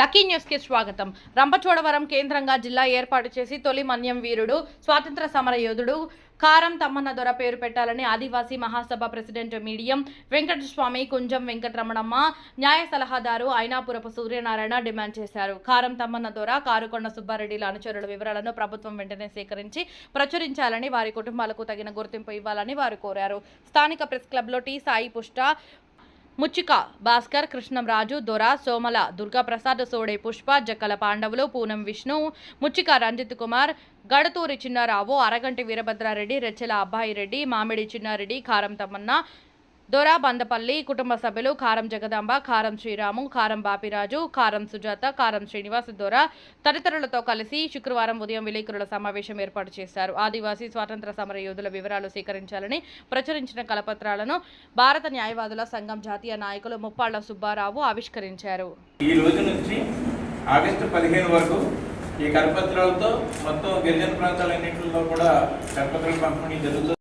Lucky న్యూస్కి స్వాగతం. రంపచోడవరం కేంద్రంగా జిల్లా ఏర్పాటు చేసి తొలి మన్యం వీరుడు స్వాతంత్ర సమర యోధుడు కారం తమ్మన్న దొర పేరు పెట్టాలని ఆదివాసీ మహాసభ ప్రెసిడెంట్ మీడియం వెంకటస్వామి కుంజం వెంకటరమణమ్మ న్యాయ సలహాదారు ఐనాపురపు సూర్యనారాయణ డిమాండ్ చేశారు. కారం తమ్మన్న దొర కారుకొండ సుబ్బారెడ్డిల అనుచరుల వివరాలను ప్రభుత్వం వెంటనే సేకరించి ప్రచురించాలని వారి కుటుంబాలకు తగిన గుర్తింపు ఇవ్వాలని వారు కోరారు. స్థానిక ప్రెస్ క్లబ్లో టీ సాయి పుష్ట ముచ్చిక భాస్కర్ కృష్ణంరాజు దొర సోమల దుర్గాప్రసాద్ సోడే పుష్ప జక్కల పాండవులు పూనం విష్ణు ముచ్చిక రంజిత్ కుమార్ గడతూరి చిన్నారావు అరగంటి వీరభద్రారెడ్డి రెచ్చెల అబ్బాయి రెడ్డి మామిడి చిన్నారెడ్డి కారం తమ్మన్న దొర బందపల్లి కుటుంబ సభ్యులు కారం జగదాంబ కారం శ్రీరాము కారం బాపిరాజు కారం సుజాత కారం శ్రీనివాస్ దొర తదితరులతో కలిసి శుక్రవారం ఉదయం విలేకరుల సమావేశం ఏర్పాటు చేశారు. ఆదివాసీ స్వాతంత్ర సమర యోధుల వివరాలు సేకరించాలని ప్రచురించిన కలపత్రాలను భారత న్యాయవాదుల సంఘం జాతీయ నాయకులు ముప్పాళ్ళ సుబ్బారావు ఆవిష్కరించారు. ఈ రోజు నుంచి ఆగస్టు పదిహేను వరకు ఈ కరపత్రాలతో మొత్తం గిరిజన ప్రాంతాలన్నింటిలో కూడా కరపత్రాలు పంపిణీ జరుగుతుంది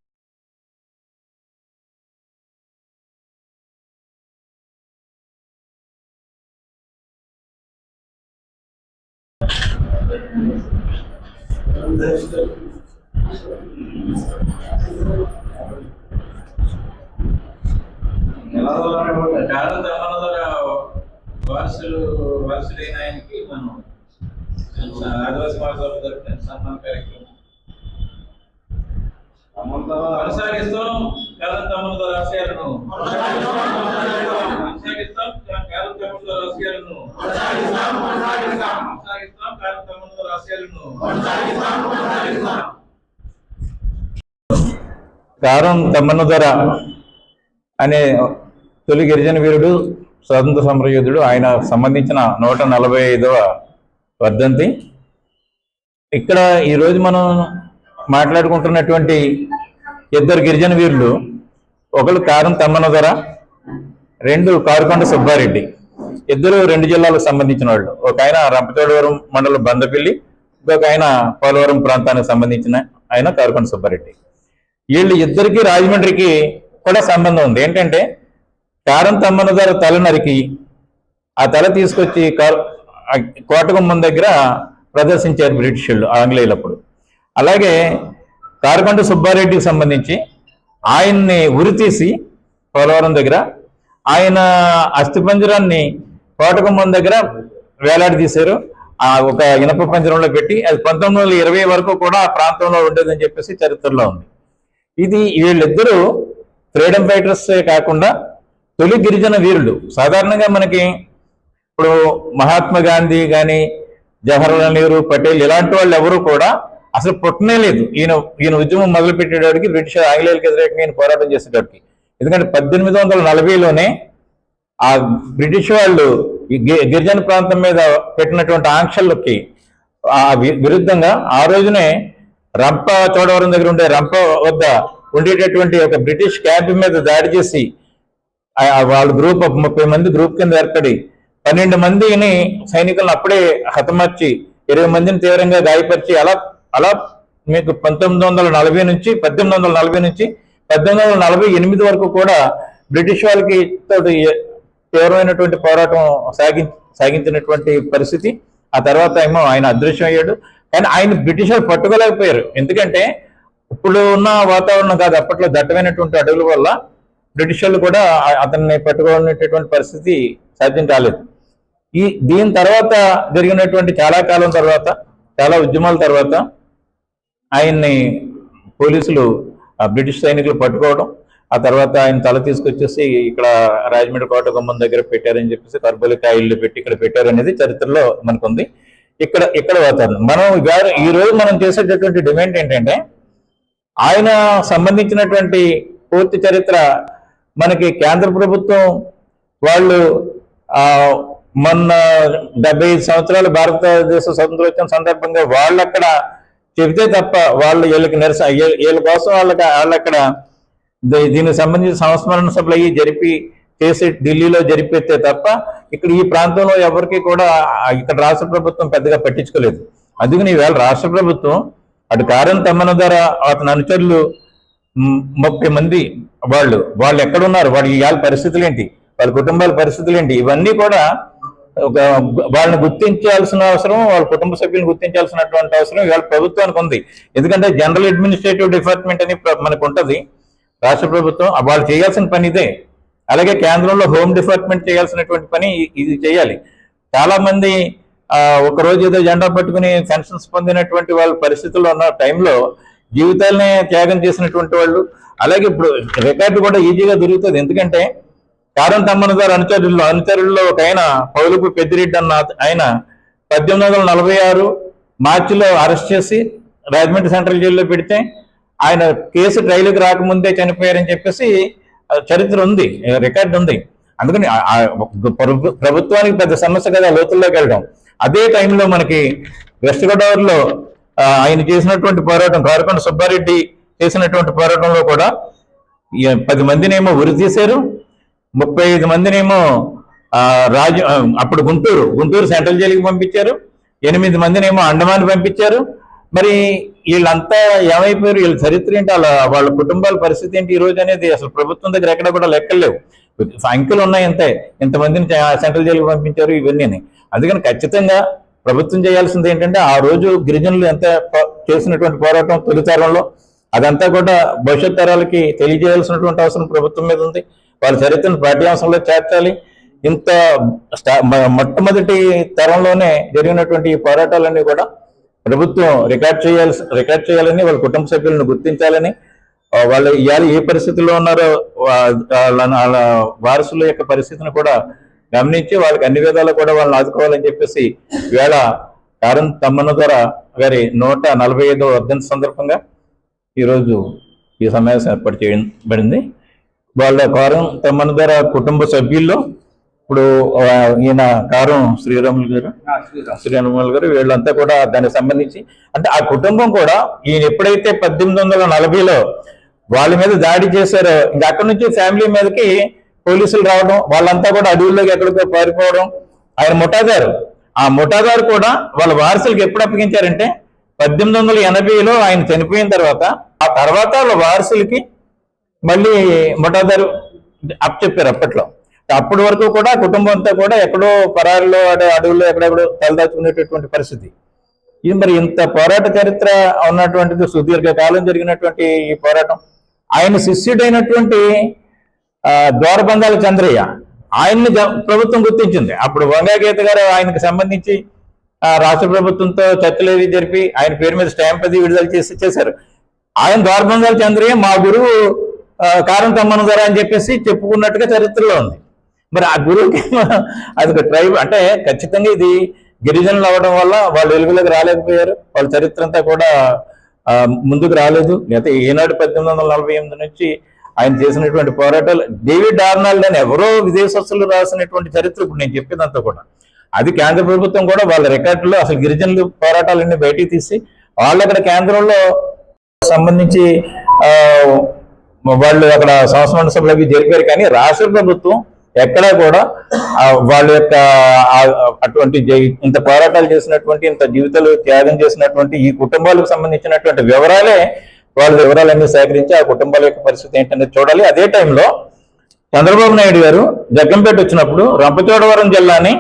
చాలా దమనదర వారసులు వారసులైన ఆయనకి మనం ఆదివాసీ మహాసభ తరఫున సన్మాన కార్యక్రమం కొనసాగిస్తాం కాలం తమ్ముల రాశయాలను కొనసాగిస్తాం కొనసాగిస్తాం. కారం తమ్మన్నధర అనే తొలి గిరిజన వీరుడు స్వాతంత్ర సమరయోధుడు ఆయన సంబంధించిన నూట నలభై ఐదవ వర్ధంతి. ఇక్కడ ఈరోజు మనం మాట్లాడుకుంటున్నటువంటి ఇద్దరు గిరిజన వీరులు ఒకరు కారం తమ్మన్నధర రెండు కారుకొండ సుబ్బారెడ్డి. ఇద్దరు రెండు జిల్లాలకు సంబంధించిన వాళ్ళు. ఒక ఆయన రంపచోడవరం మండలం బందపల్లి ఇంకొక ఆయన పోలవరం ప్రాంతానికి సంబంధించిన ఆయన కారుకొండ సుబ్బారెడ్డి. వీళ్ళు ఇద్దరికి రాజమండ్రికి కూడా సంబంధం ఉంది. ఏంటంటే కారం తమ్మన గారు తల నరికి ఆ తల తీసుకొచ్చి కోటగుమ్మం దగ్గర ప్రదర్శించారు బ్రిటిష్ వాళ్ళు ఆంగ్లేయులప్పుడు. అలాగే కారకొండ సుబ్బారెడ్డికి సంబంధించి ఆయన్ని ఉరి తీసి పోలవరం దగ్గర ఆయన అస్థిపంజరాన్ని కోటగుమ్మం దగ్గర వేలాడదీశారు ఆ ఒక ఇనప పంజరంలో పెట్టి అది పంతొమ్మిది వందల ఇరవై వరకు కూడా ఆ ప్రాంతంలో ఉండేదని చెప్పేసి చరిత్రలో ఉంది. ఇది వీళ్ళిద్దరూ ఫ్రీడమ్ ఫైటర్స్ కాకుండా తొలి గిరిజన వీరులు. సాధారణంగా మనకి ఇప్పుడు మహాత్మా గాంధీ కానీ జవహర్లాల్ నెహ్రూ పటేల్ ఇలాంటి వాళ్ళు ఎవరు కూడా అసలు పుట్టనే లేదు. ఈయన ఈయన ఉద్యమం మొదలు బ్రిటిష్ ఆంగ్లేయులకు వ్యతిరేకంగా ఈయన పోరాటం చేసేటోడికి. ఎందుకంటే పద్దెనిమిది వందల నలభైలోనే ఆ బ్రిటిష్ వాళ్ళు ఈ గి- గిరిజన ప్రాంతం మీద పెట్టినటువంటి ఆంక్షలకి ఆ విరుద్ధంగా ఆ రోజునే రంప చోడవరం దగ్గర ఉండే రంప వద్ద ఉండేటటువంటి ఒక బ్రిటిష్ క్యాంప్ మీద దాడి చేసి వాళ్ళ గ్రూప్ ముప్పై మంది గ్రూప్ కింద ఏర్పడి పన్నెండు మందిని సైనికులను అప్పుడే హతమార్చి ఇరవై మందిని తీవ్రంగా గాయపరిచి అలా అలా మీకు పంతొమ్మిది వందల నలభై నుంచి పద్దెనిమిది వందల నలభై నుంచి పద్దెనిమిది వందల నలభై ఎనిమిది వరకు కూడా బ్రిటిష్ వాళ్ళకి తోటి తీవ్రమైనటువంటి పోరాటం సాగి సాగించినటువంటి పరిస్థితి. ఆ తర్వాత ఏమో ఆయన అదృశ్యం అయ్యాడు. కానీ ఆయన బ్రిటిష్ వాళ్ళు పట్టుకోలేకపోయారు. ఎందుకంటే ఇప్పుడు ఉన్న వాతావరణం కాదు అప్పట్లో దట్టమైనటువంటి అడవుల వల్ల బ్రిటిష్ వాళ్ళు కూడా అతన్ని పట్టుకోనేటటువంటి పరిస్థితి సాధ్యం కాలేదు. ఈ దీని తర్వాత జరిగినటువంటి చాలా కాలం తర్వాత చాలా ఉద్యమాల తర్వాత ఆయన్ని పోలీసులు బ్రిటిష్ సైనికులు పట్టుకోవడం ఆ తర్వాత ఆయన తల తీసుకొచ్చేసి ఇక్కడ రాజమండ్రి కోట గుమ్మం దగ్గర పెట్టారని చెప్పేసి కర్బలికా ఇల్లు పెట్టి ఇక్కడ పెట్టారు అనేది చరిత్రలో మనకుంది. ఇక్కడ ఇక్కడ వాతావరణం. మనం ఇవాళ ఈ రోజు మనం చేసేటటువంటి డిమాండ్ ఏంటంటే ఆయన సంబంధించినటువంటి పూర్తి చరిత్ర మనకి కేంద్ర ప్రభుత్వం వాళ్ళు మొన్న డెబ్బై ఐదు సంవత్సరాలు భారతదేశ స్వతంత్రోత్సవం సందర్భంగా వాళ్ళు అక్కడ చెబితే తప్ప వాళ్ళు వీళ్ళకి నిరస వీళ్ళ- కోసం వాళ్ళకి వాళ్ళు అక్కడ దీనికి సంబంధించిన సంస్మరణ సభలు అయ్యి జరిపి చేసి ఢిల్లీలో జరిపితే తప్ప ఇక్కడ ఈ ప్రాంతంలో ఎవరికి కూడా ఇక్కడ రాష్ట్ర ప్రభుత్వం పెద్దగా పట్టించుకోలేదు. అందుకని ఈవేళ రాష్ట్ర ప్రభుత్వం అటు కారణం తమ్మన ద్వారా అతని అనుచరులు ముప్పై మంది వాళ్ళు వాళ్ళు ఎక్కడున్నారు వాళ్ళు ఇవాళ పరిస్థితులు ఏంటి? వాళ్ళ కుటుంబాల పరిస్థితులు ఏంటి? ఇవన్నీ కూడా ఒక వాళ్ళని గుర్తించాల్సిన అవసరం వాళ్ళ కుటుంబ సభ్యులను గుర్తించాల్సినటువంటి అవసరం ఇవాళ ప్రభుత్వానికి ఉంది. ఎందుకంటే జనరల్ అడ్మినిస్ట్రేటివ్ డిపార్ట్మెంట్ అని మనకు ఉంటుంది రాష్ట్ర ప్రభుత్వం వాళ్ళు చేయాల్సిన పని ఇదే. అలాగే కేంద్రంలో హోమ్ డిపార్ట్మెంట్ చేయాల్సినటువంటి పని ఇది చేయాలి. చాలా మంది ఒక రోజు ఏదో జెండా పట్టుకుని పెన్షన్స్ పొందినటువంటి వాళ్ళ పరిస్థితుల్లో ఉన్న టైంలో జీవితాలనే త్యాగం చేసినటువంటి వాళ్ళు. అలాగే ఇప్పుడు రికార్డు కూడా ఈజీగా దొరుకుతుంది. ఎందుకంటే కారం తమ్మన గారు అనుచరుల్లో అనుచరుల్లో ఒక ఆయన పౌలుపు పెద్దిరెడ్డి అన్న ఆయన పద్దెనిమిది వందల నలభై ఆరు మార్చిలో అరెస్ట్ చేసి రాజమండ్రి సెంట్రల్ జైల్లో పెడితే ఆయన కేసు ట్రైల్కి రాకముందే చనిపోయారని చెప్పేసి చరిత్ర ఉంది రికార్డు ఉంది. అందుకని ప్రభుత్వానికి పెద్ద సమస్య కదా లోతుల్లోకి వెళ్ళడం. అదే టైంలో మనకి వెస్ట్ గోదావరిలో ఆయన చేసినటువంటి పోరాటం కారుకొండ సుబ్బారెడ్డి చేసినటువంటి పోరాటంలో కూడా పది మందినేమో ఉరి తీశారు. ముప్పై ఐదు మందినేమో రాజు అప్పుడు గుంటూరు గుంటూరు సెంట్రల్ జైలుకి పంపించారు. ఎనిమిది మందినేమో అండమాన్ పంపించారు. మరి వీళ్ళంతా ఏమైపోయారు? వీళ్ళ చరిత్ర ఏంటి? వాళ్ళ వాళ్ళ కుటుంబాల పరిస్థితి ఏంటి? ఈ రోజు అనేది అసలు ప్రభుత్వం దగ్గర ఎక్కడ కూడా లెక్కలేవు సంఖ్యలు ఉన్నాయి అంతే. ఇంతమందిని సెంట్రల్ జైలుకి పంపించారు ఇవన్నీ అందుకని ఖచ్చితంగా ప్రభుత్వం చేయాల్సింది ఏంటంటే ఆ రోజు గిరిజనులు ఎంత చేసినటువంటి పోరాటం తొలితరంలో అదంతా కూడా భవిష్యత్ తరాలకి తెలియజేయాల్సినటువంటి అవసరం ప్రభుత్వం మీద ఉంది. వాళ్ళ చరిత్రను పాఠ్యాంశంలో చేర్చాలి. ఇంత స్టా- మొట్టమొదటి తరంలోనే జరిగినటువంటి ఈ పోరాటాలన్నీ కూడా ప్రభుత్వం రికార్డ్ చేయాల్సి రికార్డ్ చేయాలని వాళ్ళ కుటుంబ సభ్యులను గుర్తించాలని వాళ్ళు ఇవాళ ఏ పరిస్థితుల్లో ఉన్నారో వాళ్ళ వాళ్ళ వారసుల యొక్క పరిస్థితిని కూడా గమనించి వాళ్ళకి అన్ని విధాలు కూడా వాళ్ళని ఆదుకోవాలని చెప్పేసి ఈవేళ కారం తమ్మన ద్వారా గారి నూట నలభై ఐదో వర్ధంతి సందర్భంగా ఈరోజు ఈ సమావేశం ఏర్పాటు చేయబడింది. వాళ్ళ కారం తమ్మన్న ద్వారా కుటుంబ సభ్యుల్లో ఇప్పుడు ఈయన కారం శ్రీరాములు గారు శ్రీరాములు గారు వీళ్ళంతా కూడా దానికి సంబంధించి అంటే ఆ కుటుంబం కూడా ఈయన ఎప్పుడైతే పద్దెనిమిది వందల నలభైలో వాళ్ళ మీద దాడి చేశారో ఇంకా అక్కడి నుంచి ఫ్యామిలీ మీదకి పోలీసులు రావడం వాళ్ళంతా కూడా అడవుల్లోకి ఎక్కడికో పారిపోవడం ఆయన ముఠాదారు. ఆ ముఠాదారు కూడా వాళ్ళ వారసులకు ఎప్పుడు అప్పగించారంటే పద్దెనిమిది వందల ఎనభైలో ఆయన చనిపోయిన తర్వాత ఆ తర్వాత వాళ్ళ వారసులకి మళ్ళీ ముఠాదారు అప్ చెప్పారు అప్పట్లో. అప్పటి వరకు కూడా కుటుంబం అంతా కూడా ఎక్కడో పరారిలో అటు అడవుల్లో ఎక్కడెక్కడో తలదాచుకునేటటువంటి పరిస్థితి. ఇది మరి ఇంత పోరాట చరిత్ర ఉన్నటువంటిది సుదీర్ఘ కాలం జరిగినటువంటి ఈ పోరాటం. ఆయన శిష్యుడైనటువంటి ఆ, ద్వారబంగాల చంద్రయ్య ఆయన్ని ప్రభుత్వం గుర్తించింది. అప్పుడు వంగాగీత గారు ఆయనకు సంబంధించి రాష్ట్ర ప్రభుత్వంతో చర్చలు జరిపి ఆయన పేరు మీద స్టాంప్ అది విడుదల చేసి చేశారు. ఆయన ద్వారబంగాల చంద్రయ్య మా గురువు కారం తమ్మను గారు అని చెప్పేసి చెప్పుకున్నట్టుగా చరిత్రలో ఉంది. మరి ఆ గురువుకి అది ఒక ట్రైబ్ అంటే ఖచ్చితంగా ఇది గిరిజనులు అవ్వడం వల్ల వాళ్ళు వెలుగులోకి రాలేకపోయారు. వాళ్ళ చరిత్ర అంతా కూడా ముందుకు రాలేదు. లేకపోతే ఈనాడు పద్దెనిమిది వందల నలభై ఎనిమిది నుంచి ఆయన చేసినటువంటి పోరాటాలు డేవిడ్ ఆర్నాల్డ్ అని ఎవరో విదేశస్తులు రాసినటువంటి చరిత్ర ఇప్పుడు నేను చెప్పేదంతా కూడా. అది కేంద్ర ప్రభుత్వం కూడా వాళ్ళ రికార్డులో అసలు గిరిజనులు పోరాటాలన్నీ బయటికి తీసి వాళ్ళు అక్కడ కేంద్రంలో సంబంధించి వాళ్ళు అక్కడ సంవత్సరం సభలు అవి జరిపారు కానీ రాష్ట్ర ప్రభుత్వం ఎక్కడా కూడా వాళ్ళ యొక్క అటువంటి జై- ఇంత పోరాటాలు చేసినటువంటి ఇంత జీవితాలు త్యాగం చేసినటువంటి ఈ కుటుంబాలకు సంబంధించినటువంటి వివరాలే వాళ్ళ వివరాలన్నీ సేకరించి ఆ కుటుంబాల యొక్క పరిస్థితి ఏంటనేది చూడాలి. అదే టైంలో చంద్రబాబు నాయుడు గారు జగ్గంపేట వచ్చినప్పుడు రంపచోడవరం జిల్లాని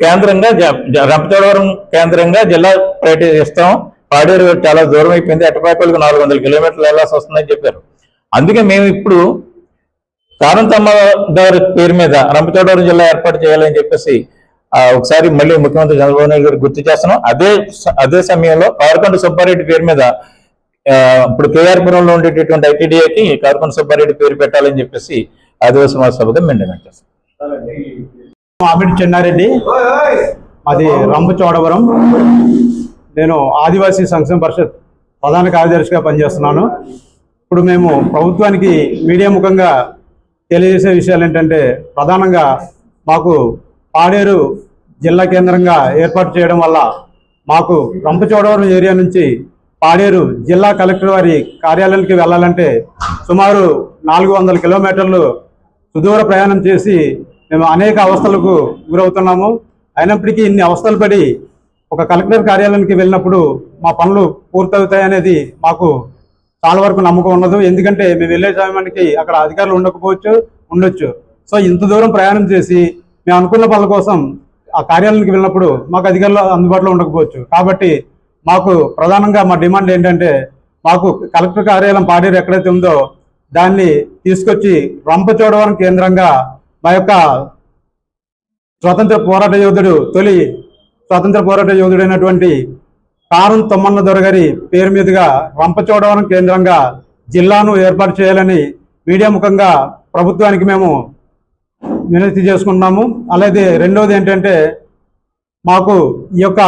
కేంద్రంగా జ- రంపచోడవరం కేంద్రంగా జిల్లా పర్యటిస్తాం పాడేరు చాలా దూరం అయిపోయింది. అటుపాకలకు నాలుగు వందల కిలోమీటర్లు వెళ్ళాల్సి వస్తుందని చెప్పారు. అందుకే మేము ఇప్పుడు కారంతమ్మ గారి పేరు మీద రంపచోడవరం జిల్లా ఏర్పాటు చేయాలని చెప్పేసి ఒకసారి మళ్ళీ ముఖ్యమంత్రి చంద్రబాబు నాయుడు గారు గుర్తు చేస్తున్నాం. అదే అదే సమయంలో కారకొండ సుబ్బారెడ్డి పేరు మీద ఇప్పుడు కేఆర్పురంలో ఉండేటటువంటి ఐటీడీఏకి కారకొండ సుబ్బారెడ్డి పేరు పెట్టాలని చెప్పేసి ఆదివాసీ మహాసభగా మేము చేస్తాం మామిడి చెన్నారెడ్డి అది రంపచోడవరం. నేను ఆదివాసీ సంక్షేమ పరిషత్ ప్రధాన కార్యదర్శిగా పనిచేస్తున్నాను. ఇప్పుడు మేము ప్రభుత్వానికి మీడియా ముఖంగా తెలియజేసే విషయాలు ఏంటంటే ప్రధానంగా మాకు పాడేరు జిల్లా కేంద్రంగా ఏర్పాటు చేయడం వల్ల మాకు రంపచోడవరం ఏరియా నుంచి పాడేరు జిల్లా కలెక్టర్ వారి కార్యాలయానికి వెళ్ళాలంటే సుమారు నాలుగు వందల కిలోమీటర్లు సుదూర ప్రయాణం చేసి మేము అనేక అవస్థలకు గురవుతున్నాము. అయినప్పటికీ ఇన్ని అవస్థలు పడి ఒక కలెక్టర్ కార్యాలయానికి వెళ్ళినప్పుడు మా పనులు పూర్తవుతాయనేది మాకు చాలా వరకు నమ్మకం ఉండదు ఎందుకంటే మేము వెళ్ళే సమయానికి అక్కడ అధికారులు ఉండకపోవచ్చు ఉండొచ్చు. సో ఇంత దూరం ప్రయాణం చేసి మేము అనుకున్న పనుల కోసం ఆ కార్యాలయానికి వెళ్ళినప్పుడు మాకు అధికారులు అందుబాటులో ఉండకపోవచ్చు. కాబట్టి మాకు ప్రధానంగా మా డిమాండ్ ఏంటంటే మాకు కలెక్టర్ కార్యాలయం పాడేరు ఎక్కడైతే ఉందో దాన్ని తీసుకొచ్చి రంపచోడవరం కేంద్రంగా మా యొక్క స్వతంత్ర పోరాట యోధుడు తొలి స్వాతంత్ర పోరాట యోధుడైనటువంటి కారం తొమ్మన్న దొరగారి పేరు మీదుగా రంపచోడవరం కేంద్రంగా జిల్లాను ఏర్పాటు చేయాలని మీడియా ముఖంగా ప్రభుత్వానికి మేము వినతి చేసుకుంటున్నాము. అలాగే రెండవది ఏంటంటే మాకు ఈ యొక్క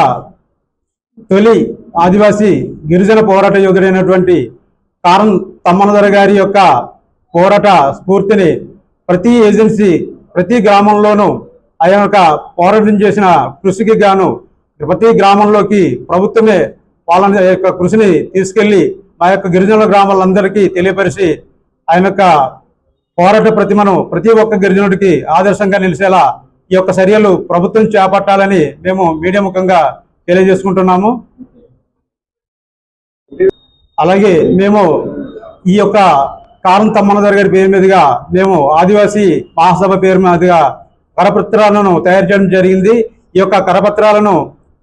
తొలి ఆదివాసీ గిరిజన పోరాట యోధుడైనటువంటి కారం తమ్మనదొర గారి యొక్క పోరాట స్ఫూర్తిని ప్రతి ఏజెన్సీ ప్రతి గ్రామంలోనూ ఆయన యొక్క పోరాటం చేసిన కృషికి గాను ప్రతి గ్రామంలోకి ప్రభుత్వమే వాళ్ళ యొక్క కృషిని తీసుకెళ్ళి మా యొక్క గిరిజనుల గ్రామాలందరికీ తెలియపరిచి ఆయన యొక్క పోరాట ప్రతిమను ప్రతి ఒక్క గిరిజనుడికి ఆదర్శంగా నిలిచేలా ఈ యొక్క చర్యలు ప్రభుత్వం చేపట్టాలని మేము మీడియా ముఖంగా తెలియజేసుకుంటున్నాము. అలాగే మేము ఈ యొక్క కారం తమ్మనదర్ గారి పేరు మీదుగా మేము ఆదివాసీ మహాసభ పేరు మీదుగా కరపత్రాలను తయారు చేయడం జరిగింది. ఈ యొక్క కరపత్రాలను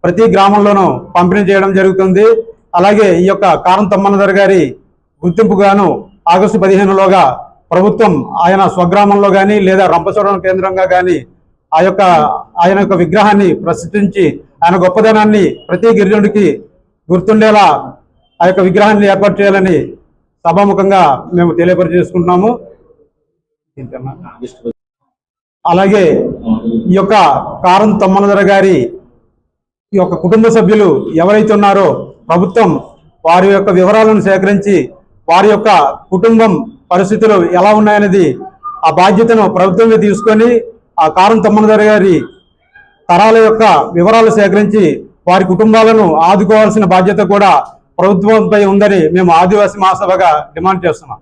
ప్రతి గ్రామంలోనూ పంపిణీ చేయడం జరుగుతుంది. అలాగే ఈ యొక్క కారం తమ్మనదర్ గారి గుర్తింపుగాను ఆగస్టు పదిహేనులోగా ప్రభుత్వం ఆయన స్వగ్రామంలో కానీ లేదా రంపచోడవరం కేంద్రంగా కానీ ఆ యొక్క ఆయన యొక్క విగ్రహాన్ని ప్రసిద్ధించి ఆయన గొప్పదనాన్ని ప్రతి గిరిజనుడికి గుర్తుండేలా ఆ యొక్క విగ్రహాన్ని ఏర్పాటు చేయాలని సభాముఖంగా మేము తెలియపరిచేసుకుంటున్నాము. అలాగే ఈ యొక్క కారం తమ్మనదర గారి ఈ యొక్క కుటుంబ సభ్యులు ఎవరైతే ఉన్నారో ప్రభుత్వం వారి యొక్క వివరాలను సేకరించి వారి యొక్క కుటుంబం పరిస్థితులు ఎలా ఉన్నాయనేది ఆ బాధ్యతను ప్రభుత్వమే తీసుకొని ఆ కారం తమ్మనదర గారి తరాల యొక్క వివరాలు సేకరించి వారి కుటుంబాలను ఆదుకోవాల్సిన బాధ్యత కూడా ప్రభుత్వంపై ఉందని మేము ఆదివాసీ మహాసభగా డిమాండ్ చేస్తున్నాం.